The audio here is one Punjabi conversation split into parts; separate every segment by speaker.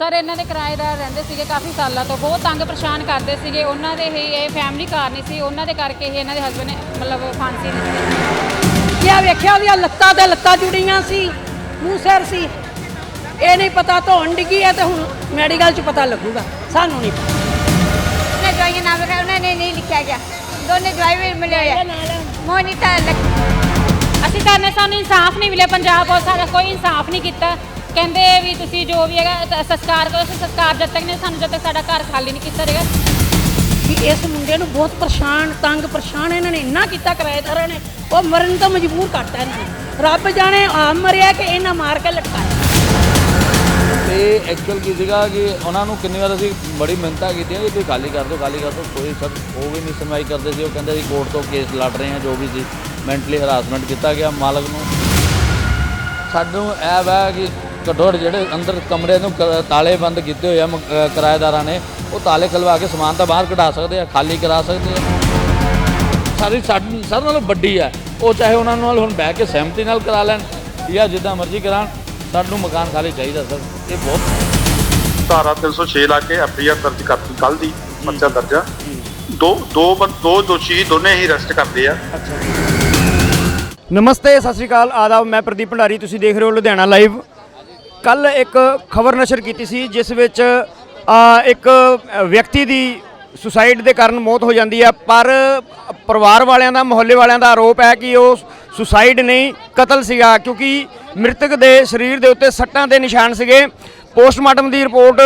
Speaker 1: ਸਰ ਇਹਨਾਂ ਦੇ ਕਿਰਾਏਦਾਰ ਰਹਿੰਦੇ ਸੀਗੇ ਕਾਫੀ ਸਾਲਾਂ ਤੋਂ। ਬਹੁਤ ਤੰਗ ਪਰੇਸ਼ਾਨ ਕਰਦੇ ਸੀਗੇ। ਉਹਨਾਂ ਦੇ ਹੀ ਇਹ ਫੈਮਿਲੀ ਕਾਰ ਨਹੀਂ ਸੀ। ਉਹਨਾਂ ਦੇ ਕਰਕੇ ਹੀ ਇਹਨਾਂ ਦੇ ਹਸਬੰਡ ਨੇ ਮਤਲਬ ਫਾਂਸੀ ਦਿੱਤੀ।
Speaker 2: ਕਿਆ ਵੇਖਿਆ ਉਹਦੀਆਂ ਲੱਤਾਂ ਤੇ ਲੱਤਾਂ ਜੁੜੀਆਂ ਸੀ? ਮੂੰਹ ਸਿਰ ਸੀ। ਇਹ ਨਹੀਂ ਪਤਾ ਧੋਣ ਡਿੱਗੀ ਹੈ ਤੇ ਹੁਣ ਮੈਡੀਕਲ 'ਚ ਪਤਾ ਲੱਗੂਗਾ। ਸਾਨੂੰ ਨਹੀਂ ਪਤਾ।
Speaker 3: ਨੇ ਜਵਾਈਆਂ ਨਾਮ ਲਿਖਿਆ ਉਹਨਾਂ ਨੇ ਨਹੀਂ ਲਿਖਿਆ ਗਿਆ। ਦੋਨੇ ਜਵਾਈ ਵੀ ਮਿਲੇ ਹੋਏ ਆ ਮੋਨੀਤਾ
Speaker 1: ਅਸੀਂ ਤਾਂ ਨੇ ਸਾਨੂੰ ਇਨਸਾਫ ਨਹੀਂ ਮਿਲਿਆ। ਪੰਜਾਬ ਪੁਲਿਸ ਸਾਡਾ ਕੋਈ ਇਨਸਾਫ ਨਹੀਂ ਕੀਤਾ। ਕਹਿੰਦੇ ਵੀ ਤੁਸੀਂ ਜੋ ਵੀ ਹੈਗਾ ਤ- ਸੰਸਕਾਰ ਕਰੋ, ਅਸੀਂ ਸੰਸਕਾਰ ਜਦ ਤੱਕ ਨਹੀਂ, ਸਾਨੂੰ ਜਦ ਤੱਕ ਸਾਡਾ ਘਰ ਖਾਲੀ ਨਹੀਂ ਕੀਤਾ ਜਾਏਗਾ
Speaker 2: ਕਿ ਇਸ ਮੁੰਡੇ ਨੂੰ ਬਹੁਤ ਪਰੇਸ਼ਾਨ, ਤੰਗ ਪਰੇਸ਼ਾਨ ਇਹਨਾਂ ਨੇ ਇੰਨਾ ਕੀਤਾ ਕਿਰਾਏਦਾਰਾਂ ਨੇ, ਉਹ ਮਰਨ ਤੋਂ ਮਜਬੂਰ ਕਰਤਾ ਇਹਨਾਂ ਨੇ। ਰੱਬ ਜਾਣੇ ਆਮ ਮਰਿਆ ਕਿ ਇਹਨਾਂ ਮਾਰ ਕੇ ਲਟਕਾਇਆ।
Speaker 4: ਤੇ ਐਕਚੁਅਲ ਕੀ ਸੀਗਾ ਕਿ ਉਹਨਾਂ ਨੂੰ ਕਿੰਨੀ ਵਾਰ ਅਸੀਂ ਬੜੀ ਮਿਹਨਤਾਂ ਕੀਤੀਆਂ ਕਿ ਤੁਸੀਂ ਖਾਲੀ ਕਰ ਦਿਓ, ਖਾਲੀ ਕਰ ਦਿਓ, ਕੋਈ ਸਰ ਉਹ ਵੀ ਨਹੀਂ ਸੁਣਵਾਈ ਕਰਦੇ ਸੀ, ਉਹ ਕਹਿੰਦੇ ਸੀ ਕੋਰਟ ਤੋਂ ਕੇਸ ਲੜ ਰਹੇ ਹਾਂ, ਜੋ ਵੀ ਸੀ ਮੈਂਟਲੀ ਹਰਾਸਮੈਂਟ ਕੀਤਾ ਗਿਆ ਮਾਲਕ ਨੂੰ। ਸਾਨੂੰ ਇਹ ਵਾ ਕਿ ਘੱਟੋ ਘੱਟ ਜਿਹੜੇ ਅੰਦਰ ਕਮਰੇ ਨੂੰ ਕ- ਤਾਲੇ ਬੰਦ ਕੀਤੇ ਹੋਏ ਆ ਮ- ਅ, ਕਿਰਾਏਦਾਰਾਂ ਨੇ ਉਹ ਤਾਲੇ ਖਲਵਾ ਕੇ ਸਮਾਨ ਤਾਂ ਬਾਹਰ ਕਢਾ ਸਕਦੇ ਆ ਖਾਲੀ ਕਰਾ ਸਕਦੇ ਆ। ਸਾਰੀ ਸਾਡੀ ਸਰ ਨਾਲੋਂ ਵੱਡੀ ਆ। ਉਹ ਚਾਹੇ ਉਹਨਾਂ ਨਾਲ ਹੁਣ ਬਹਿ ਕੇ ਸਹਿਮਤੀ ਨਾਲ ਕਰਾ ਲੈਣ ਜਾਂ ਜਿੱਦਾਂ ਮਰਜ਼ੀ ਕਰਾਉਣ ਸਾਨੂੰ ਮਕਾਨ ਖਾਲੀ ਚਾਹੀਦਾ ਸਰ। ਇਹ ਬਹੁਤ
Speaker 5: ਧਾਰਾ 306 ਲਾ ਕੇ ਐਫਆਈਆਰ ਦਰਜ ਕਰਤੀ ਕੱਲ ਦੀ ਪਰਚਾ ਦਰਜਾ ਦੋ ਦੋ ਬੰ- ਦੋ ਦੋਸ਼ੀ ਦੋਨੇ ਹੀ ਅਰੈਸਟ ਕਰਦੇ ਆ।
Speaker 6: ਨਮਸਤੇ ਸਤਿ ਸ਼੍ਰੀ ਅਕਾਲ ਆਦਾਬ ਮੈਂ ਪ੍ਰਦੀਪ ਭੰਡਾਰੀ ਤੁਸੀਂ ਦੇਖ ਰਹੇ ਹੋ ਲੁਧਿਆਣਾ ਲਾਈਵ। ਕੱਲ ਇੱਕ ਖਬਰ ਨਸ਼ਰ ਕੀਤੀ ਸੀ ਜਿਸ ਵਿੱਚ ਇੱਕ ਵਿਅਕਤੀ ਦੀ ਸੁਸਾਈਡ ਦੇ ਕਾਰਨ ਮੌਤ ਹੋ ਜਾਂਦੀ ਹੈ ਪਰ ਪਰਿਵਾਰ ਵਾਲਿਆਂ ਦਾ ਮੁਹੱਲੇ ਵਾਲਿਆਂ ਦਾ ਆਰੋਪ ਹੈ ਕਿ ਉਹ ਸੁਸਾਈਡ ਨਹੀਂ ਕਤਲ ਸੀਗਾ ਕਿਉਂਕਿ ਮ੍ਰਿਤਕ ਦੇ ਸਰੀਰ ਦੇ ਉੱਤੇ ਸੱਟਾਂ ਦੇ ਨਿਸ਼ਾਨ ਸੀਗੇ। ਪੋਸਟਮਾਰਟਮ ਦੀ ਰਿਪੋਰਟ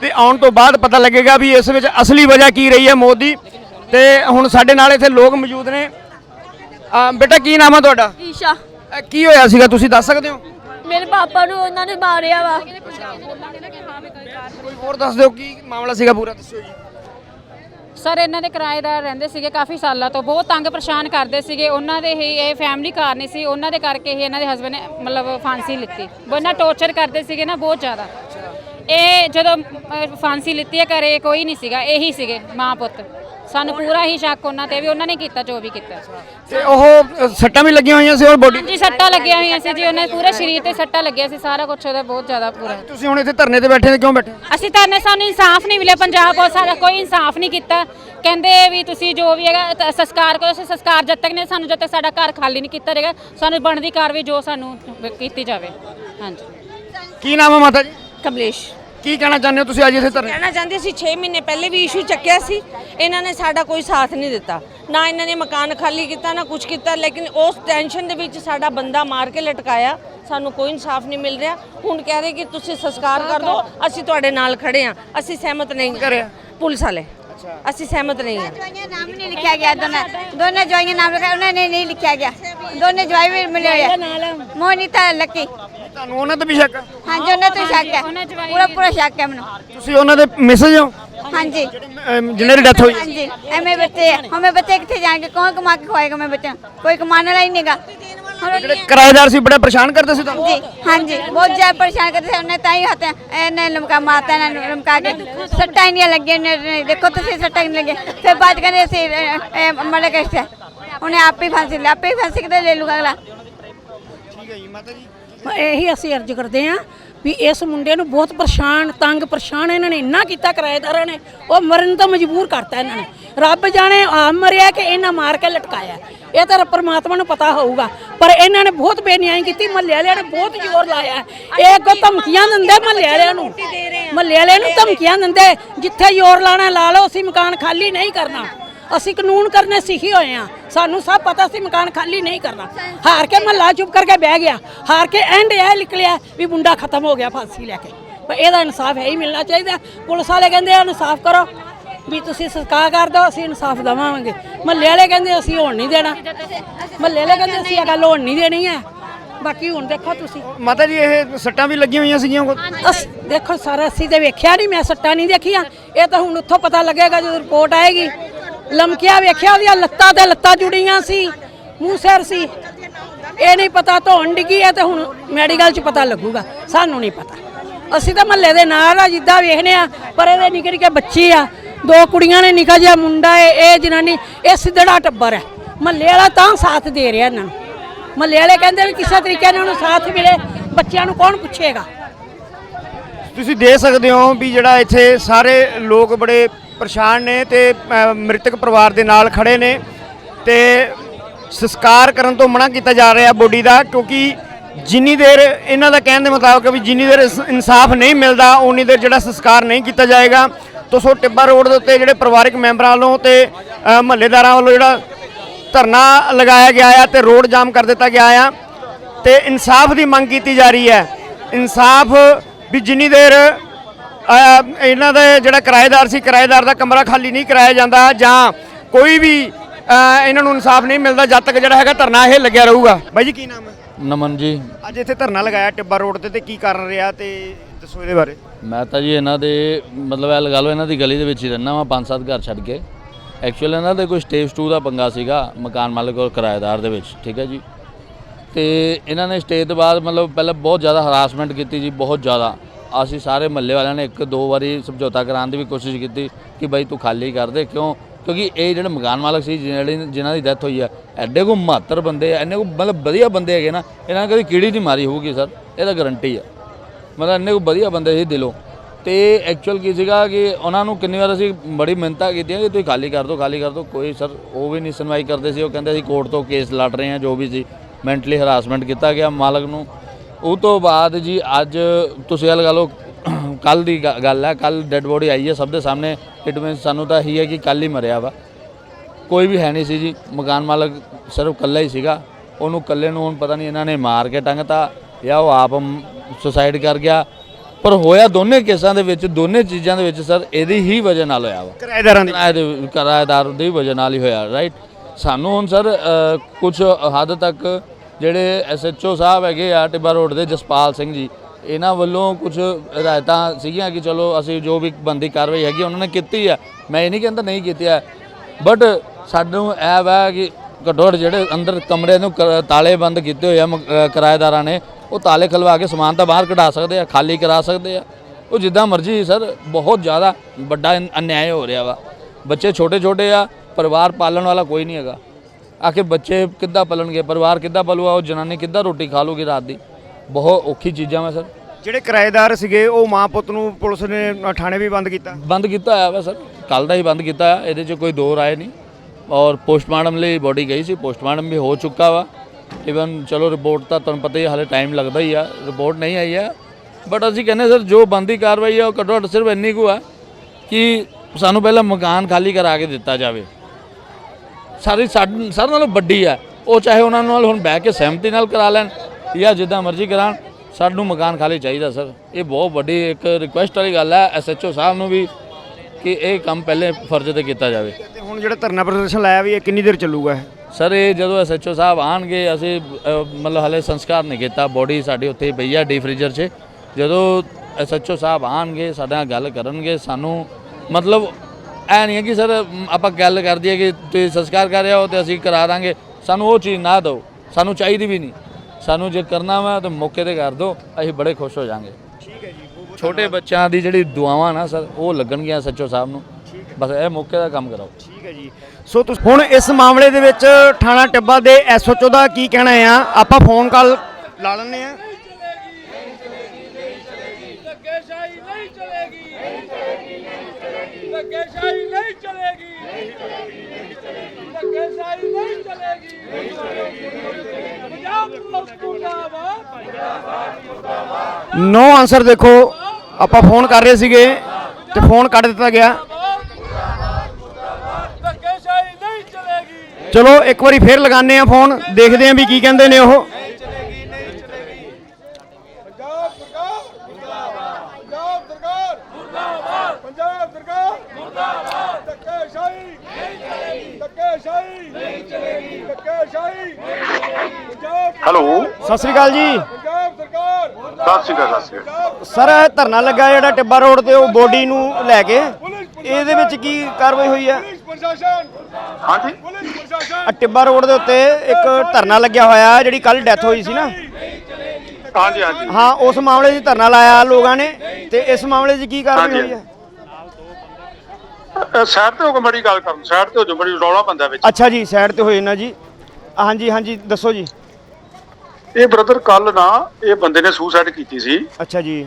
Speaker 6: ਤੇ ਆਉਣ ਤੋਂ ਬਾਅਦ ਪਤਾ ਲੱਗੇਗਾ ਵੀ ਇਸ ਵਿੱਚ ਅਸਲੀ ਵਜ੍ਹਾ ਕੀ ਰਹੀ ਹੈ ਮੌਤ ਦੀ। ਤੇ ਹੁਣ ਸਾਡੇ ਨਾਲ ਇੱਥੇ ਲੋਕ ਮੌਜੂਦ ਨੇ। ਬੇਟਾ ਕੀ ਨਾਮ ਹੈ ਤੁਹਾਡਾ?
Speaker 3: ਈਸ਼ਾ।
Speaker 6: ਕੀ ਹੋਇਆ ਸੀਗਾ ਤੁਸੀਂ ਦੱਸ ਸਕਦੇ ਹੋ?
Speaker 3: ਮੇਰੇ ਪਾਪਾ ਨੂੰ ਉਹਨਾਂ ਨੇ ਮਾਰਿਆ ਵਾ।
Speaker 6: ਕੋਈ ਹੋਰ ਦੱਸ ਦਿਓ ਕੀ ਮਾਮਲਾ ਸੀਗਾ ਪੂਰਾ ਦੱਸਿਓ ਜੀ।
Speaker 1: ਸਰ ਇਹਨਾਂ ਦੇ ਕਿਰਾਏਦਾਰ ਰਹਿੰਦੇ ਸੀਗੇ ਕਾਫੀ ਸਾਲਾਂ ਤੋਂ ਬਹੁਤ ਤੰਗ ਪਰੇਸ਼ਾਨ ਕਰਦੇ ਸੀਗੇ। ਉਹਨਾਂ ਦੇ ਹੀ ਇਹ ਫੈਮਿਲੀ ਕਾਰ ਨਹੀਂ ਸੀ ਉਹਨਾਂ ਦੇ ਕਰਕੇ ਹੀ ਇਹਨਾਂ ਦੇ ਹਸਬੰਡ ਨੇ ਮਤਲਬ ਫਾਂਸੀ ਲਿੱਤੀ। ਬਹੁਤ ਟੌਰਚਰ ਕਰਦੇ ਸੀਗੇ ਨਾ ਬਹੁਤ ਜ਼ਿਆਦਾ। ਇਹ ਜਦੋਂ ਅਹ, ਫਾਂਸੀ ਲਿੱਤੀ ਹੈ ਘਰੇ ਕੋਈ ਨਹੀਂ ਸੀਗਾ ਇਹੀ ਸੀਗੇ ਮਾਂ ਪੁੱਤ। ਸਾਨੂੰ ਪੂਰਾ ਹੀ ਸ਼ੱਕ ਉਹਨਾਂ ਤੇ ਵੀ ਉਹਨਾਂ ਨੇ ਕੀਤਾ ਜੋ ਵੀ ਕੀਤਾ।
Speaker 6: ਤੇ ਉਹ ਅ, ਸੱਟਾਂ ਵੀ ਲੱਗੀਆਂ ਹੋਈਆਂ ਸੀ ਔਰ ਬੋਡੀ
Speaker 1: ਹਾਂਜੀ ਸੱਟਾਂ ਲੱਗੀਆਂ ਹੋਈਆਂ ਸੀ ਜੀ ਉਹਨੇ ਪੂਰੇ ਸਰੀਰ ਤੇ ਸੱਟਾਂ ਲੱਗੀਆਂ ਸੀ ਸਾਰਾ ਕੁਝ ਉਹਦਾ ਬਹੁਤ ਜ਼ਿਆਦਾ ਪੂਰਾ।
Speaker 6: ਤੁਸੀਂ ਹੁਣ ਇੱਥੇ ਧਰਨੇ ਤੇ ਬੈਠੇ ਨੇ ਕਿਉਂ ਬੈਠੇ
Speaker 1: ਅਸੀਂ ਤਾਂ ਨੇ ਸਾਨੂੰ ਇਨਸਾਫ ਨਹੀਂ ਮਿਲਿਆ ਪੰਜਾਬ ਪੁਲਿਸ ਸਾਡਾ ਕੋਈ ਇਨਸਾਫ ਨਹੀਂ ਕੀਤਾ। ਕਹਿੰਦੇ ਵੀ ਤੁਸੀਂ ਜੋ ਵੀ ਹੈਗਾ ਤ- ਸੰਸਕਾਰ ਕਰੋ ਅਸੀਂ ਸੰਸਕਾਰ ਜਦ ਤੱਕ ਨਹੀਂ ਸਾਨੂੰ ਜਦ ਤੱਕ ਸਾਡਾ ਘਰ ਖਾਲੀ ਨਹੀਂ ਕੀਤਾ ਜਾਏਗਾ ਸਾਨੂੰ ਬਣਦੀ ਕਾਰਵਾਈ ਜੋ ਸਾਨੂੰ ਕੀਤੀ ਜਾਵੇ। ਹਾਂਜੀ।
Speaker 6: ਕੀ ਨਾਮ ਹੈ ਮਾਤਾ ਜੀ?
Speaker 7: ਕਮਲੇਸ਼।
Speaker 6: ਕੀ ਕਹਿਣਾ ਚਾਹੁੰਦੇ ਹੋ ਤੁਸੀਂ ਅੱਜ ਇੱਥੇ ਧਰਨੇ
Speaker 7: ਕਹਿਣਾ ਚਾਹੁੰਦੇ ਸੀ 6 ਮਹੀਨੇ ਪਹਿਲੇ ਵੀ ਇਸ਼ੂ ਚੱਕਿਆ ਸੀ ਇਹਨਾਂ ਨੇ ਸਾਡਾ ਕੋਈ ਸਾਥ ਨਹੀਂ ਦਿੱਤਾ। ਨਾ ਇਹਨਾਂ ਨੇ ਮਕਾਨ ਖਾਲੀ ਕੀਤਾ ਨਾ ਕੁਝ ਕੀਤਾ ਲੇਕਿਨ ਉਸ ਟੈਨਸ਼ਨ ਦੇ ਵਿੱਚ ਸਾਡਾ ਬੰਦਾ ਮਾਰ ਕੇ ਲਟਕਾਇਆ। ਸਾਨੂੰ ਕੋਈ ਇਨਸਾਫ ਨਹੀਂ ਮਿਲ ਰਿਹਾ। ਹੁਣ ਕਹਿ ਰਹੇ ਕਿ ਤੁਸੀਂ ਸੰਸਕਾਰ ਕਰ ਦਿਓ ਅਸੀਂ ਤੁਹਾਡੇ ਨਾਲ ਖੜੇ ਹਾਂ। ਅਸੀਂ ਸਹਿਮਤ ਨਹੀਂ
Speaker 6: ਕਰਿਆ?
Speaker 7: ਪੁਲਿਸ ਵਾਲੇ। ਅਸੀਂ ਸਹਿਮਤ ਨਹੀਂ ਹਾਂ।
Speaker 3: ਜਵਾਈਆਂ ਨਾਮ ਨਹੀਂ ਲਿਖਿਆ ਗਿਆ ਦੋਨੇ ਦੋਨੇ ਜਵਾਈਆਂ ਨਾਮ ਲਿਖਿਆ ਉਹਨਾਂ ਨੇ ਨਹੀਂ ਲਿਖਿਆ ਗਿਆ। ਦੋਨੇ ਜਵਾਈ ਵੀ ਮਿਲੇ ਆ। ਮੋਨੀਤਾ ਲੱਕੀ।
Speaker 6: ਤੁਹਾਨੂੰ ਉਹਨਾਂ ਤੇ ਵੀ ਸ਼ੱਕ ਹੈ?
Speaker 3: ਹਾਂਜੀ ਉਹਨਾਂ ਤੋਂ ਸ਼ੱਕ ਹੈ। ਪੂਰਾ ਪੂਰਾ ਸ਼ੱਕ ਹੈ ਮੈਨੂੰ।
Speaker 6: ਤੁਸੀਂ ਉਹਨਾਂ ਦੇ ਮੈਸੇਜ ਹੋ?
Speaker 3: ਹਾਂਜੀ।
Speaker 6: ਅਮ, ਦੀ ਡੈਥ ਹੋਈ? ਹੈ।
Speaker 3: ਹਾਂਜੀ ਐਵੇਂ ਬੱਚੇ ਹਮੇ ਬੱਚੇ ਕਿੱਥੇ ਜਾਣਗੇ? ਕੌਣ ਕਮਾ ਕੇ ਖਵਾਏਗਾ ਮੈਂ ਬੱਚਿਆਂ ਨੂੰ? ਕੋਈ ਕਮਾਉਣ ਵਾਲਾ ਹੀ ਨਹੀਂਗਾ
Speaker 6: ਜਿਹੜੇ ਕਿਰਾਏਦਾਰ ਸੀ ਬੜਾ ਪਰੇਸ਼ਾਨ ਕਰਦੇ ਸੀ ਤੁਹਾਨੂੰ?
Speaker 3: ਜੀ ਹਾਂਜੀ ਬਹੁਤ ਜ਼ਿਆਦਾ ਪਰੇਸ਼ਾਨ ਕਰਦੇ ਸੀ। ਉਹਨੇ ਤਾਂ ਹੀ ਹੱਥ ਇਹਨੇ ਲਮਕਾ ਮਾਤਾ ਨੇ ਲਮਕਾ ਕੇ। ਸੱਟਾਂ ਹੀ ਨਹੀਂ ਲੱਗੀਆਂ ਨੇ- ਨੇ- ਦੇਖੋ ਤੁਸੀਂ ਸੱਟਾਂ ਹੀ ਨਹੀਂ ਲੱਗੇ ਫਿਰ ਬਾਅਦ ਕਹਿੰਦੇ ਅਸੀਂ ਮਲੇ कैसे ਉਹਨੇ ਆਪ ਹੀ ਫਾਂਸੀ ਲਿਆ ਆਪੇ ਹੀ ਫਾਂਸੀ ਕਿਤੇ ਲੈ ਲੂਗਾ ਅਗਲਾ।
Speaker 2: ਇਹੀ ਅਸੀਂ ਅਰਜ਼ ਕਰਦੇ ਹਾਂ ਵੀ ਇਸ ਮੁੰਡੇ ਨੂੰ ਬਹੁਤ ਪਰੇਸ਼ਾਨ, ਤੰਗ ਪਰੇਸ਼ਾਨ ਇਹਨਾਂ ਨੇ ਇੰਨਾ ਕੀਤਾ, ਕਿਰਾਏਦਾਰਾਂ ਨੇ, ਉਹ ਮਰਨ ਤੋਂ ਮਜਬੂਰ ਕਰਤਾ ਇਹਨਾਂ ਨੇ। ਰੱਬ ਜਾਣੇ ਆਮ ਮਰਿਆ ਕਿ ਇਹਨਾਂ ਮਾਰ ਕੇ ਲਟਕਾਇਆ। ਇਹ ਤਾਂ ਪਰਮਾਤਮਾ ਨੂੰ ਪਤਾ ਹੋਊਗਾ, ਪਰ ਇਹਨਾਂ ਨੇ ਬਹੁਤ ਬੇਨਿਆਈ ਕੀਤੀ, ਮਹੱਲੇ ਵਾਲਿਆਂ ਨੇ ਬਹੁਤ ਜ਼ੋਰ ਲਾਇਆ। ਇਹ ਅੱਗੋਂ ਧਮਕੀਆਂ ਦਿੰਦੇ ਮਹੱਲੇ ਵਾਲਿਆਂ ਨੂੰ। ਮਹੱਲੇ ਵਾਲਿਆਂ ਨੂੰ ਧਮਕੀਆਂ ਦਿੰਦੇ, ਜਿੱਥੇ ਜ਼ੋਰ ਲਾਣਾ, ਲਾ ਲਓ, ਅਸੀਂ ਮਕਾਨ ਖਾਲੀ ਨਹੀਂ ਕਰਨਾ। ਅਸੀਂ ਕਾਨੂੰਨ ਕਰਨੇ ਸਿੱਖੇ ਹੋਏ ਆ। ਸਾਨੂੰ ਸਭ ਪਤਾ ਸੀ ਮਕਾਨ ਖਾਲੀ ਨਹੀਂ ਕਰਨਾ। ਹਾਰ ਕੇ ਮਹੱਲਾ ਚੁੱਪ ਕਰਕੇ ਬਹਿ ਗਿਆ। ਹਾਰ ਕੇ ਐਂਡ ਇਹ ਨਿਕਲਿਆ ਵੀ ਮੁੰਡਾ ਖਤਮ ਹੋ ਗਿਆ ਫਾਂਸੀ ਲੈ ਕੇ। ਪਰ ਇਹਦਾ ਇਨਸਾਫ ਹੈ ਹੀ ਮਿਲਣਾ ਚਾਹੀਦਾ। ਪੁਲਿਸ ਵਾਲੇ ਕਹਿੰਦੇ ਆ ਇਨਸਾਫ ਕਰੋ। ਵੀ ਤੁਸੀਂ ਸੰਸਕਾਰ ਕਰ ਦਿਓ ਅਸੀਂ ਇਨਸਾਫ ਦੇਵਾਂਗੇ। ਮਹੱਲੇ ਵਾਲੇ ਕਹਿੰਦੇ ਅਸੀਂ ਹੋਣ ਨਹੀਂ ਦੇਣਾ। ਮਹੱਲੇ ਵਾਲੇ ਕਹਿੰਦੇ ਅਸੀਂ ਇਹ ਗੱਲ ਹੋਣ ਨਹੀਂ ਦੇਣੀ ਹੈ। ਬਾਕੀ ਹੁਣ ਦੇਖੋ ਤੁਸੀਂ।
Speaker 6: ਮਾਤਾ ਜੀ ਇਹ ਸੱਟਾਂ ਵੀ ਲੱਗੀਆਂ ਹੋਈਆਂ ਸੀਗੀਆਂ?
Speaker 2: ਅਸ ਦੇਖੋ ਸਾਰਾ ਅਸੀਂ ਤੇ ਵੇਖਿਆ ਨਹੀਂ ਮੈਂ ਸੱਟਾਂ ਨਹੀਂ ਦੇਖੀਆਂ। ਇਹ ਤਾਂ ਹੁਣ ਉੱਥੋਂ ਪਤਾ ਲੱਗੇਗਾ ਜਦੋਂ ਰਿਪੋਰਟ ਆਏਗੀ। ਲਮਕਿਆ ਵੇਖਿਆ, ਉਹਦੀਆਂ ਲੱਤਾਂ ਤੇ ਲੱਤਾਂ ਜੁੜੀਆਂ ਸੀ, ਮੂੰਹ ਸਿਰ ਸੀ। ਇਹ ਨਹੀਂ ਪਤਾ ਧੋਣ ਡਿੱਗੀ ਹੈ ਤੇ ਹੁਣ ਮੈਡੀਕਲ 'ਚ ਪਤਾ ਲੱਗੂਗਾ, ਸਾਨੂੰ ਨਹੀਂ ਪਤਾ। ਅਸੀਂ ਤਾਂ ਮਹੱਲੇ ਦੇ ਨਾਲ ਆ, ਜਿੱਦਾਂ ਵੇਖਨੇ ਆ ਪਰ ਇਹਦੇ ਨਿੱਕੇ ਨਿੱਕੇ ਬੱਚੇ ਆ, ਦੋ ਕੁੜੀਆਂ ਨੇ ਨਿੱਕਾ ਜਿਹਾ ਮੁੰਡਾ ਹੈ ਇਹ ਜਨਾਨੀ, ਇਹ ਸਿੱਧੜਾ ਟੱਬਰ ਹੈ। ਮਹੱਲੇ ਵਾਲਾ ਤਾਂ ਸਾਥ ਦੇ ਰਿਹਾ ਇਹਨਾਂ ਨੂੰ। ਮਹੱਲੇ ਵਾਲੇ ਕਹਿੰਦੇ ਵੀ ਕਿਸੇ ਤਰੀਕੇ ਨਾਲ ਉਹਨੂੰ ਸਾਥ ਮਿਲੇ, ਬੱਚਿਆਂ ਨੂੰ ਕੌਣ ਪੁੱਛੇਗਾ?
Speaker 6: ਤੁਸੀਂ ਦੇਖ ਸਕਦੇ ਹੋ ਵੀ ਜਿਹੜਾ ਇੱਥੇ ਸਾਰੇ ਲੋਕ ਬੜੇ ਪਰੇਸ਼ਾਨ ਨੇ ਤੇ ਮ੍ਰਿਤਕ ਪਰਿਵਾਰ ਦੇ ਨਾਲ ਖੜੇ ਨੇ ਤੇ ਸੰਸਕਾਰ ਕਰਨ ਤੋਂ ਮਨਾ ਕੀਤਾ ਜਾ ਰਿਹਾ ਬੋਡੀ ਦਾ ਕਿਉਂਕਿ ਜਿੰਨੀ ਦੇਰ ਇਹਨਾਂ ਦਾ ਕਹਿਣ ਦੇ ਮੁਤਾਬਕ ਵੀ ਜਿੰਨੀ ਦੇਰ ਇਨਸਾਫ ਨਹੀਂ ਮਿਲਦਾ ਉਨੀ ਦੇਰ ਜਿਹੜਾ ਸੰਸਕਾਰ ਨਹੀਂ ਕੀਤਾ ਜਾਏਗਾ। ਤੋਂ ਸੋ ਟਿੱਬਾ ਰੋਡ ਦੇ ਉੱਤੇ ਜਿਹੜੇ ਪਰਿਵਾਰਕ ਮੈਂਬਰਾਂ ਵੱਲੋਂ ਤੇ ਮਹੱਲੇਦਾਰਾਂ ਵੱਲੋਂ ਜਿਹੜਾ ਧਰਨਾ ਲਗਾਇਆ ਗਿਆ ਆ ਤੇ ਰੋਡ ਜਾਮ ਕਰ ਦਿੱਤਾ ਗਿਆ ਆ ਤੇ ਇਨਸਾਫ ਦੀ ਮੰਗ ਕੀਤੀ ਜਾ ਰਹੀ ਹੈ। ਇਨਸਾਫ ਵੀ ਜਿੰਨੀ ਦੇਰ ਇਹਨਾਂ ਦਾ ਜਿਹੜਾ ਕਿਰਾਏਦਾਰ ਸੀ ਕਿਰਾਏਦਾਰ ਦਾ ਕਮਰਾ ਖਾਲੀ ਨਹੀਂ ਕਰਾਇਆ ਜਾਂਦਾ ਜਾਂ ਕੋਈ ਵੀ ਇਹਨਾਂ ਨੂੰ ਇਨਸਾਫ ਨਹੀਂ ਮਿਲਦਾ ਜਦ ਤੱਕ ਜਿਹੜਾ ਹੈਗਾ ਧਰਨਾ ਇਹ ਲੱਗਿਆ ਰਹੂਗਾ। ਬਾਈ ਜੀ ਕੀ ਨਾਮ ਹੈ?
Speaker 4: ਨਮਨ ਜੀ।
Speaker 6: ਅੱਜ ਇੱਥੇ ਧਰਨਾ ਲਗਾਇਆ ਟਿੱਬਾ ਰੋਡ ਤੇ ਤੇ ਕੀ ਕਾਰਨ ਰਿਹਾ ਤੇ ਦੱਸੋ ਇਹਦੇ ਬਾਰੇ।
Speaker 4: ਮੈਂ ਤਾਂ ਜੀ ਇਹਨਾਂ ਦੇ ਮਤਲਬ ਇਹ ਲਗਾ ਲਓ ਇਹਨਾਂ ਦੀ ਗਲੀ ਦੇ ਵਿੱਚ ਹੀ ਰਹਿਣਾ ਵਾ ਪੰਜ ਸੱਤ ਘਰ ਛੱਡ ਕੇ। ਐਕਚੁਅਲ ਇਹਨਾਂ ਦੇ ਕੋਈ ਸਟੇਜ 2 ਦਾ ਪੰਗਾ ਸੀਗਾ ਮਕਾਨ ਮਾਲਕ ਔਰ ਕਿਰਾਏਦਾਰ ਦੇ ਵਿੱਚ ਠੀਕ ਹੈ ਜੀ। ਤੇ ਇਹਨਾਂ ਨੇ ਸਟੇਜ ਤੋਂ ਬਾਅਦ ਮਤਲਬ ਪਹਿਲਾਂ ਬਹੁਤ ਜ਼ਿਆਦਾ ਹਰਾਸਮੈਂਟ ਕੀਤੀ ਜੀ ਬਹੁਤ ਜ਼ਿਆਦਾ। ਅਸੀਂ ਸਾਰੇ ਮਹੱਲੇ ਵਾਲਿਆਂ ਨੇ ਇੱਕ ਦੋ ਵਾਰੀ ਸਮਝੌਤਾ ਕਰਾਉਣ ਦੀ ਵੀ ਕੋਸ਼ਿਸ਼ ਕੀਤੀ ਕਿ ਬਈ ਤੂੰ ਖਾਲੀ ਕਰ ਦੇ। ਕਿਉਂ? ਕਿਉਂਕਿ ਇਹ ਜਿਹੜੇ ਮਕਾਨ ਮਾਲਕ ਸੀ, ਜਿਹੜੇ ਜਿਨ੍ਹਾਂ ਦੀ ਡੈਥ ਹੋਈ ਆ, ਐਡੇ ਕੋ 72 ਬੰਦੇ ਆ ਇੰਨੇ ਕੋ ਮਤਲਬ ਵਧੀਆ ਬੰਦੇ ਹੈਗੇ ਨਾ, ਇਹਨਾਂ ਨੇ ਕਦੀ ਕੀੜੀ ਨਹੀਂ ਮਾਰੀ ਹੋਊਗੀ ਸਰ, ਇਹ ਤਾਂ ਗਰੰਟੀ ਆ। ਮਤਲਬ ਇੰਨੇ ਕੋ ਵਧੀਆ ਬੰਦੇ ਸੀ ਦਿਲੋਂ। ਤੇ ਐਕਚੁਅਲ ਕੀ ਸੀਗਾ ਕਿ ਉਹਨਾਂ ਨੂੰ ਕਿੰਨੀ ਵਾਰ ਅਸੀਂ ਬੜੀ ਮਿਹਨਤਾਂ ਕੀਤੀਆਂ ਕਿ ਤੁਸੀਂ ਖਾਲੀ ਕਰ ਦਿਓ ਖਾਲੀ ਕਰ ਦਿਓ ਕੋਈ ਸਰ, ਉਹ ਵੀ ਨਹੀਂ ਸੁਣਵਾਈ ਕਰਦੇ ਸੀ, ਉਹ ਕਹਿੰਦੇ ਸੀ ਕੋਰਟ ਤੋਂ ਕੇਸ ਲੜ ਰਹੇ ਆ, ਜੋ ਵੀ ਸੀ ਮੈਂਟਲੀ ਹਰਾਸਮੈਂਟ ਕੀਤਾ ਗਿਆ ਮਾਲਕ ਨੂੰ। ਉਹ ਤੋਂ ਬਾਅਦ ਜੀ ਅੱਜ ਤੁਸੀਂ ਇਹ ਲਗਾ ਲਓ ਕੱਲ ਦੀ ਗੱਲ ਹੈ ਕੱਲ ਡੈੱਡ ਬੋਡੀ ਆਈ ਹੈ ਸਭ ਦੇ ਸਾਹਮਣੇ ਇਟ ਮੀਨਸ ਸਾਨੂੰ ਤਾਂ ਇਹੀ ਹੈ ਕਿ ਕੱਲ ਹੀ ਮਰਿਆ ਵਾ। ਕੋਈ ਵੀ ਹੈ ਨਹੀਂ ਸੀ ਜੀ ਮਕਾਨ ਮਾਲਕ ਸਿਰਫ ਇਕੱਲਾ ਹੀ ਸੀਗਾ। ਉਹਨੂੰ ਇਕੱਲੇ ਨੂੰ ਹੁਣ ਪਤਾ ਨਹੀਂ ਇਹਨਾਂ ਨੇ ਮਾਰ ਕੇ ਟੰਗਤਾ ਜਾਂ ਉਹ ਆਪ ਸੁਸਾਈਡ ਕਰ ਗਿਆ। ਪਰ ਹੋਇਆ ਦੋਨੇ ਕੇਸਾਂ ਦੇ ਵਿੱਚ ਦੋਨੇ ਚੀਜ਼ਾਂ ਦੇ ਵਿੱਚ ਸਰ ਇਹਦੀ ਹੀ ਵਜ੍ਹਾ ਨਾਲ ਹੋਇਆ ਵਾ।
Speaker 6: ਕਿਰਾਏਦਾਰਾਂ ਦੀ।
Speaker 4: ਕਿਰਾਏ ਦੇ ਕਿਰਾਏਦਾਰ ਦੀ ਵਜ੍ਹਾ ਨਾਲ ਹੀ ਹੋਇਆ ਰਾਈਟ ਸਾਨੂੰ ਹੁਣ ਸਰ ਕੁਝ ਹੱਦ ਤੱਕ ਜਿਹੜੇ ਐਸਐਚਓ ਸਾਹਿਬ ਹੈਗੇ ਆ ਟਿੱਬਾ ਰੋਡ ਦੇ, ਜਸਪਾਲ ਸਿੰਘ ਜੀ, ਇਹਨਾਂ ਵੱਲੋਂ ਕੁਝ ਹਦਾਇਤਾਂ ਸੀਗੀਆਂ ਕਿ ਚਲੋ ਅਸੀਂ ਜੋ ਵੀ ਬੰਦੀ ਕਾਰਵਾਈ ਹੈਗੀ ਉਹਨਾਂ ਨੇ ਕੀਤੀ ਆ। ਮੈਂ ਇਹ ਨਹੀਂ ਕਹਿੰਦਾ ਨਹੀਂ ਕੀਤੀ ਆ ਬਟ ਸਾਨੂੰ ਇਹ ਵਾ ਕਿ ਘੱਟੋ ਘੱਟ ਜਿਹੜੇ ਅੰਦਰ ਕਮਰੇ ਨੂੰ ਕ- ਤਾਲੇ ਬੰਦ ਕੀਤੇ ਹੋਏ ਆ, ਮ- ਕਿਰਾਏਦਾਰਾਂ ਨੇ, ਉਹ ਤਾਲੇ ਖਲਵਾ ਕੇ ਸਮਾਨ ਤਾਂ ਬਾਹਰ ਕਢਾ ਸਕਦੇ ਆ, ਖਾਲੀ ਕਰਾ ਸਕਦੇ ਆ। ਉਹ ਜਿੱਦਾਂ ਮਰਜ਼ੀ ਸਰ, ਬਹੁਤ ਜ਼ਿਆਦਾ ਵੱਡਾ ਅਨਿਆਏ ਹੋ ਰਿਹਾ ਵਾ। ਬੱਚੇ ਛੋਟੇ ਛੋਟੇ ਆ, ਪਰਿਵਾਰ ਪਾਲਣ ਵਾਲਾ ਕੋਈ ਨਹੀਂ ਹੈਗਾ। ਆਖੇ ਬੱਚੇ ਕਿੱਦਾਂ ਪਾਲਣਗੇ ਪਰਿਵਾਰ ਕਿੱਦਾਂ ਪਾਲੂਗਾ ਉਹ ਜਨਾਨੀ ਕਿੱਦਾਂ ਰੋਟੀ ਖਾ ਲੂਗੀ ਰਾਤ ਦੀ? ਬਹੁਤ ਔਖੀ ਚੀਜ਼ਾਂ ਵਾ ਸਰ।
Speaker 6: ਜਿਹੜੇ ਕਿਰਾਏਦਾਰ ਸੀਗੇ ਉਹ ਮਾਂ ਪੁੱਤ ਨੂੰ ਪੁਲਿਸ ਨੇ ਥਾਣੇ ਵੀ ਬੰਦ ਕੀਤਾ?
Speaker 4: ਬੰਦ ਕੀਤਾ ਹੋਇਆ ਵਾ ਸਰ। ਕੱਲ ਦਾ ਹੀ ਬੰਦ ਕੀਤਾ ਆ ਇਹਦੇ 'ਚ ਕੋਈ ਦੋ ਰਾਏ ਨਹੀਂ। ਔਰ ਪੋਸਟਮਾਰਟਮ ਲਈ ਬੋਡੀ ਗਈ ਸੀ। ਪੋਸਟਮਾਰਟਮ ਵੀ ਹੋ ਚੁੱਕਾ ਵਾ। ਇਵਨ ਚਲੋ ਰਿਪੋਰਟ ਤਾਂ ਤੁਹਾਨੂੰ ਪਤਾ ਹੀ ਹੈ, ਹਾਲੇ ਟਾਈਮ ਲੱਗਦਾ ਹੀ ਆ। ਰਿਪੋਰਟ ਨਹੀਂ ਆਈ ਹੈ ਬਟ ਅਸੀਂ ਕਹਿੰਦੇ ਸਰ ਜੋ ਬੰਦੀ ਕਾਰਵਾਈ ਆ ਉਹ ਘੱਟੋ ਘੱਟ ਸਿਰਫ ਇੰਨੀ ਕੁ ਆ ਕਿ ਸਾਨੂੰ ਪਹਿਲਾਂ ਮਕਾਨ ਖਾਲੀ ਕਰਾ ਕੇ ਦਿੱਤਾ ਜਾਵੇ। ਸਾਰੀ ਸਾਡੇ ਸਾਰਿਆਂ ਨਾਲੋਂ ਵੱਡੀ ਆ ਉਹ ਚਾਹੇ ਉਹਨਾਂ ਨਾਲ ਹੁਣ ਬਹਿ ਕੇ ਸਹਿਮਤੀ ਨਾਲ ਕਰਾ ਲੈਣ ਜਾਂ ਜਿੱਦਾਂ ਮਰਜ਼ੀ ਕਰਾਉਣ ਸਾਨੂੰ ਮਕਾਨ ਖਾਲੀ ਚਾਹੀਦਾ ਸਰ। ਇਹ ਬਹੁਤ ਵੱਡੀ ਇੱਕ ਰਿਕੁਐਸਟ ਵਾਲੀ ਗੱਲ ਹੈ ਐਸਐਚਓ ਸਾਹਿਬ ਨੂੰ ਵੀ ਕਿ ਇਹ ਕੰਮ ਪਹਿਲੇ ਫਰਜ਼ ਤੇ ਕੀਤਾ ਜਾਵੇ।
Speaker 6: ਤੇ ਹੁਣ ਜਿਹੜਾ ਧਰਨਾ ਪ੍ਰਦਰਸ਼ਨ ਲਾਇਆ ਵੀ ਇਹ ਕਿੰਨੀ ਦੇਰ ਚੱਲੂਗਾ
Speaker 4: ਸਰ ਇਹ ਜਦੋਂ ਐਸਐਚਓ ਸਾਹਿਬ ਆਣਗੇ ਅਸੀਂ ਮਤਲਬ ਹਲੇ ਸੰਸਕਾਰ ਨਹੀਂ ਕੀਤਾ। ਬੋਡੀ ਸਾਡੀ ਉੱਥੇ ਪਈ ਆ ਡੀ ਫ੍ਰੀਜ਼ਰ 'ਚ। ਜਦੋਂ ਐਸਐਚਓ ਸਾਹਿਬ ਆਣਗੇ ਸਾਡੇ ਨਾਲ ਗੱਲ ਕਰਨਗੇ ਸਾਨੂੰ ਮਤਲਬ ਐ ਨਹੀਂ ਹੈ ਕਿ ਸਰ ਆਪਾਂ ਗੱਲ ਕਰ ਦਈਏ ਕਿ ਤੁਸੀਂ ਸੰਸਕਾਰ ਕਰ ਰਹੇ ਹੋ ਤੇ ਅਸੀਂ ਕਰਾ ਦਾਂਗੇ। ਸਾਨੂੰ ਉਹ ਚੀਜ਼ ਨਾ ਦਿਓ। ਸਾਨੂੰ ਚਾਹੀਦੀ ਵੀ ਨਹੀਂ। ਸਾਨੂੰ ਜੇ ਕਰਨਾ ਵਾ ਤਾਂ ਮੌਕੇ ਤੇ ਕਰ ਦਿਓ। ਅਸੀਂ ਬੜੇ ਖੁਸ਼ ਹੋ ਜਾਾਂਗੇ। ਠੀਕ ਹੈ ਜੀ ਛੋਟੇ ਬੱਚਿਆਂ ਦੀ ਜਿਹੜੀ ਦੁਆਵਾਂ ਨਾ ਸਰ, ਉਹ ਲੱਗਣਗੀਆਂ ਐਸਐਚਓ ਸਾਹਿਬ ਨੂੰ। ਬਸ ਇਹ ਮੌਕੇ ਦਾ ਕੰਮ ਕਰਾਓ
Speaker 6: ਠੀਕ ਹੈ ਜੀ। ਸੋ ਤੁਸੀਂ, ਹੁਣ ਇਸ ਮਾਮਲੇ ਦੇ ਵਿੱਚ ਥਾਣਾ ਟਿੱਬਾ ਦੇ ਐਸਓਚਓ ਦਾ ਕੀ ਕਹਿਣਾ ਆ? ਆਪਾਂ ਫੋਨ ਕਾਲ ਲਾ ਲੈਂਦੇ ਆ।
Speaker 8: ਧੱਕੇਸ਼ਾਹੀ ਨਹੀਂ ਚਲੇਗੀ। ਨਹੀਂ ਚਲੇਗੀ ਨਹੀਂ ਚਲੇਗੀ। ਧੱਕੇਸ਼ਾਹੀ ਨਹੀਂ ਚਲੇਗੀ। ਨਹੀਂ ਚਲੇਗੀ ਨਹੀਂ ਚਲੇਗੀ ਧੱਕੇਸ਼ਾਹੀ ਨਹੀਂ ਚਲੇਗੀ ਨਹੀਂ ਚਲੇਗੀ ਪੰਜਾਬ ਪੁਲਿਸ ਮੁਰਦਾਬਾਦ।
Speaker 6: ਨੋ ਆਨਸਰ ਦੇਖੋ। ਆਪਾਂ ਫੋਨ ਕਰ ਰਹੇ ਸੀਗੇ ਤੇ ਫੋਨ ਕੱਟ ਦਿੱਤਾ ਗਿਆ। ਚਲੋ ਇੱਕ ਵਾਰੀ ਫੇਰ ਲਗਾਉਂਦੇ ਆ ਫੋਨ। ਦੇਖਦੇ ਆ ਵੀ ਕੀ ਕਹਿੰਦੇ ਨੇ ਉਹ
Speaker 8: ਪੰਜਾਬ ਸਰਕਾਰ ਮੁਰਦਾਬਾਦ ਪੰਜਾਬ ਸਰਕਾਰ ਮੁਰਦਾਬਾਦ ਪੰਜਾਬ ਸਰਕਾਰ ਮੁਰਦਾਬਾਦ ਧੱਕੇਸ਼ਾਹੀ ਨਹੀਂ ਚਲੇਗੀ ਧੱਕੇਸ਼ਾਹੀ ਨਹੀਂ ਚਲੇਗੀ ਧੱਕੇਸ਼ਾਹੀ ਪੰਜਾਬ
Speaker 5: ਹੈਲੋ
Speaker 6: ਸਤਿ ਸ੍ਰੀ ਅਕਾਲ ਜੀ
Speaker 8: ਪੰਜਾਬ ਸਰਕਾਰ
Speaker 5: ਸਤਿ ਸ਼੍ਰੀ ਅਕਾਲ ਸਤਿ ਸ਼੍ਰੀ ਅਕਾਲ।
Speaker 6: ਸਰ ਇਹ ਧਰਨਾ ਲੱਗਾ ਜਿਹੜਾ ਟਿੱਬਾ ਰੋਡ ਤੇ ਉਹ ਬੋਡੀ ਨੂੰ ਲੈ ਕੇ। ਇਹਦੇ ਵਿੱਚ ਕੀ ਕਾਰਵਾਈ ਹੋਈ ਆ
Speaker 5: ਹਾਂਜੀ।
Speaker 8: ਪੁਲਿਸ ਪ੍ਰਸ਼ਾਸਨ।
Speaker 6: ਆ ਟਿੱਬਾ ਰੋਡ ਦੇ ਉੱਤੇ ਇੱਕ ਧਰਨਾ ਲੱਗਿਆ ਹੋਇਆ ਜਿਹੜੀ ਕੱਲ ਡੈਥ ਹੋਈ ਸੀ ਨਾ।
Speaker 5: ਹਾਂਜੀ ਹਾਂਜੀ।
Speaker 6: ਹਾਂ ਉਸ ਮਾਮਲੇ 'ਚ ਧਰਨਾ ਲਾਇਆ ਲੋਕਾਂ ਨੇ ਤੇ ਇਸ ਮਾਮਲੇ 'ਚ ਕੀ ਕਾਰਵਾਈ ਹੋਈ ਹੈ?
Speaker 5: ਸਾਈਡ ਤੇ ਹੋ ਕੇ ਮੜੀ ਗੱਲ ਕਰਨ ਸਾਈਡ ਤੇ ਹੋ ਜੋ ਬੜੀ ਰੌਲਾ ਬੰਦਾ ਵਿੱਚ।
Speaker 6: ਅੱਛਾ ਜੀ ਸਾਈਡ ਤੇ ਹੋਏ ਨਾ ਜੀ। ਹਾਂਜੀ ਹਾਂਜੀ ਦੱਸੋ ਜੀ।
Speaker 5: ਇਹ ਬ੍ਰਦਰ ਕੱਲ ਨਾ ਇਹ ਬੰਦੇ ਨੇ ਸੁਸਾਈਡ ਕੀਤੀ ਸੀ।
Speaker 6: ਅੱਛਾ ਜੀ।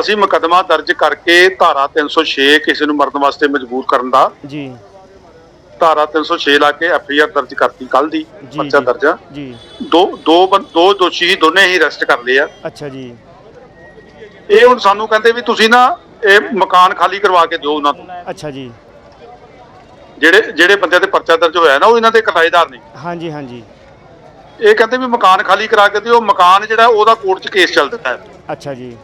Speaker 5: ਅਸੀਂ ਮੁਕੱਦਮਾ ਦਰਜ ਕਰਕੇ ਧਾਰਾ 306 ਕਿਸੇ ਨੂੰ ਮਰਨ ਵਾਸਤੇ ਮਜਬੂਰ ਕਰਨ ਦਾ।
Speaker 6: ਜੀ।
Speaker 5: ਧਾਰਾ 306 ਲਾ ਕੇ ਐਫ ਆਈ ਆਰ ਦਰਜ ਕਰਤੀ ਕੱਲ ਦੀ ਪਰਚਾ। ਦਰਜ
Speaker 6: ਜੀ।
Speaker 5: ਦੋ ਦੋ ਬੰ- ਦੋ ਦੋਸ਼ੀ ਦੋਨੇ ਹੀ ਅਰੈਸਟ ਕਰ ਲਏ ਆ।
Speaker 6: ਅੱਛਾ ਜੀ।
Speaker 5: ਇਹ ਹੁਣ ਸਾਨੂੰ ਕਹਿੰਦੇ ਵੀ ਤੁਸੀਂ ਨਾ ਇਹ ਮਕਾਨ ਖਾਲੀ ਕਰਵਾ ਕੇ ਦਿਓ ਉਹਨਾਂ ਤੋਂ।
Speaker 6: ਅੱਛਾ ਜੀ।
Speaker 5: ਜਿਹੜੇ ਜਿਹੜੇ ਬੰਦਿਆਂ ਤੇ ਪਰਚਾ ਦਰਜ ਹੋਇਆ ਨਾ ਉਹ ਇਹਨਾਂ ਦੇ ਕਿਰਾਏਦਾਰ ਨੇ
Speaker 6: ਹਾਂਜੀ ਹਾਂਜੀ।
Speaker 5: ਇਹ ਕਹਿੰਦੇ ਵੀ ਮਕਾਨ ਖਾਲੀ ਕਰਾ ਕੇ ਦਿਓ ਮਕਾਨ ਜਿਹੜਾ ਉਹਦਾ ਕੋਰਟ 'ਚ ਕੇਸ ਚੱਲਦਾ ਹੈ।
Speaker 6: ਅੱਛਾ ਜੀ।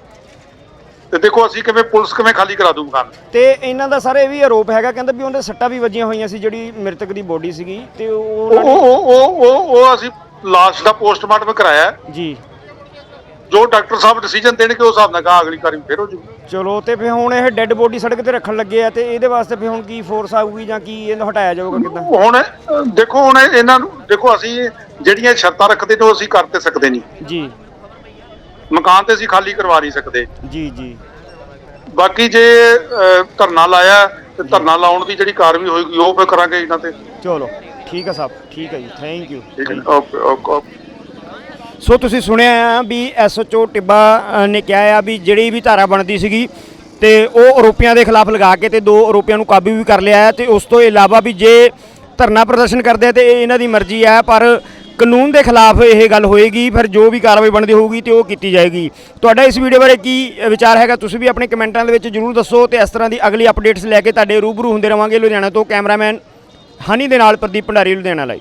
Speaker 5: ਤੇ ਦੇਖੋ ਅਸੀਂ ਕਿਵੇਂ ਪੁਲਿਸ ਕਿਵੇਂ ਖਾਲੀ ਕਰਾ ਦੂ ਮਕਾਨ
Speaker 6: ਤੇ ਇਹਨਾਂ ਦਾ ਸਰ ਇਹ ਵੀ ਆਰੋਪ ਹੈਗਾ ਕਹਿੰਦਾ ਵੀ ਉਹਦੇ ਸੱਟਾਂ ਵੀ ਵੱਜੀਆਂ ਹੋਈਆਂ ਸੀ ਜਿਹੜੀ ਮ੍ਰਿਤਕ ਦੀ ਬੋਡੀ ਸੀਗੀ ਤੇ ਉਹ
Speaker 5: ਉਹ
Speaker 6: ਉਹਨਾਂ ਨੇ-
Speaker 5: ਉਹ ਉਹ ਉਹ ਉਹ ਅਸੀਂ ਲਾਸ਼ ਦਾ ਪੋਸਟਮਾਰਟਮ ਕਰਾਇਆ। ਹੈ।
Speaker 6: ਜੀ।
Speaker 5: ਜੋ ਡਾਕਟਰ ਸਾਹਿਬ ਡਿਸੀਜਨ ਦੇਣਗੇ ਉਸ ਹਿਸਾਬ ਨਾਲ ਗਾ ਅਗਲੀ ਕਾਰੀ ਫੇਰ ਹੋ ਜੂ
Speaker 6: ਚਲੋ ਤੇ ਫਿਰ ਹੁਣ ਇਹ ਡੈੱਡ ਬੋਡੀ ਸੜਕ ਤੇ ਰੱਖਣ ਲੱਗੇ ਆ ਤੇ ਇਹਦੇ ਵਾਸਤੇ ਫਿਰ ਹੁਣ ਕੀ ਫੋਰਸ ਆਊਗੀ ਜਾਂ ਕੀ ਇਹਨੂੰ ਹਟਾਇਆ ਜਾਊਗਾ ਕਿੱਦਾਂ?
Speaker 5: ਹੁਣ ਅ, ਦੇਖੋ ਹੁਣ ਇਹਨਾਂ ਨੂੰ ਦੇਖੋ ਅਸੀਂ ਜਿਹੜੀਆਂ ਸ਼ਰਤਾਂ ਰੱਖਦੇ ਨੇ ਉਹ ਅਸੀਂ ਕਰ ਤੇ ਸਕਦੇ ਨਹੀਂ।
Speaker 6: ਜੀ।
Speaker 5: ਮਕਾਨ ਤੇ ਅਸੀਂ ਖਾਲੀ ਕਰਵਾ ਨਹੀਂ ਸਕਦੇ।
Speaker 6: ਜੀ ਜੀ।
Speaker 5: ਬਾਕੀ ਜੇ ਅ, ਧਰਨਾ ਲਾਇਆ ਤੇ ਧਰਨਾ ਲਾਉਣ ਦੀ ਜਿਹੜੀ ਕਾਰਵਾਈ ਹੋਏਗੀ ਉਹ ਫਿਰ ਕਰਾਂਗੇ ਇਹਨਾਂ ਤੇ।
Speaker 6: ਚਲੋ ਠੀਕ ਹੈ ਸਾਹਿਬ ਠੀਕ ਹੈ ਜੀ ਥੈਂਕ ਯੂ
Speaker 5: ਠੀਕ ਹੈ ਓਕੇ ਓਕੇ ਓਕੇ।
Speaker 6: ਸੋ ਤੁਸੀਂ ਸੁਣਿਆ ਆ ਵੀ ਐਸਐਚਓ ਟਿੱਬਾ ਨੇ ਕਿਹਾ ਆ ਵੀ ਜਿਹੜੀ ਵੀ ਧਾਰਾ ਬਣਦੀ ਸੀਗੀ ਤੇ ਉਹ ਆਰੋਪੀਆਂ ਦੇ ਖਿਲਾਫ ਲਗਾ ਕੇ ਤੇ ਦੋ ਆਰੋਪੀਆਂ ਨੂੰ ਕਾਬੂ ਵੀ ਕਰ ਲਿਆ ਹੈ ਤੇ ਉਸ ਤੋਂ ਇਲਾਵਾ ਵੀ ਜੇ ਧਰਨਾ ਪ੍ਰਦਰਸ਼ਨ ਕਰਦੇ ਆ ਤੇ ਇਹ ਇਹਨਾਂ ਦੀ ਮਰਜ਼ੀ ਹੈ, ਪਰ ਕਾਨੂੰਨ ਦੇ ਖਿਲਾਫ ਇਹ ਗੱਲ ਹੋਏਗੀ, ਫਿਰ ਜੋ ਵੀ ਕਾਰਵਾਈ ਬਣਦੀ ਹੋਊਗੀ ਤੇ ਉਹ ਕੀਤੀ ਜਾਏਗੀ। ਤੁਹਾਡਾ ਇਸ ਵੀਡੀਓ ਬਾਰੇ ਕੀ ਵਿਚਾਰ ਹੈਗਾ, ਤੁਸੀਂ ਵੀ ਆਪਣੇ ਕਮੈਂਟਾਂ ਦੇ ਵਿੱਚ ਜਰੂਰ ਦੱਸੋ ਤੇ ਇਸ ਤਰ੍ਹਾਂ ਦੀ ਅਗਲੀ ਅਪਡੇਟਸ ਲੈ ਕੇ ਤੁਹਾਡੇ ਰੂਬਰੂ ਹੁੰਦੇ ਰਵਾਂਗੇ ਲੁਧਿਆਣਾ ਤੋਂ ਕੈਮਰਾਮੈਨ ਹਨੀ ਦੇ ਨਾਲ ਪ੍ਰਦੀਪ ਭੰਡਾਰੀ ਲੁਧਿਆਣਾ ਲਈ।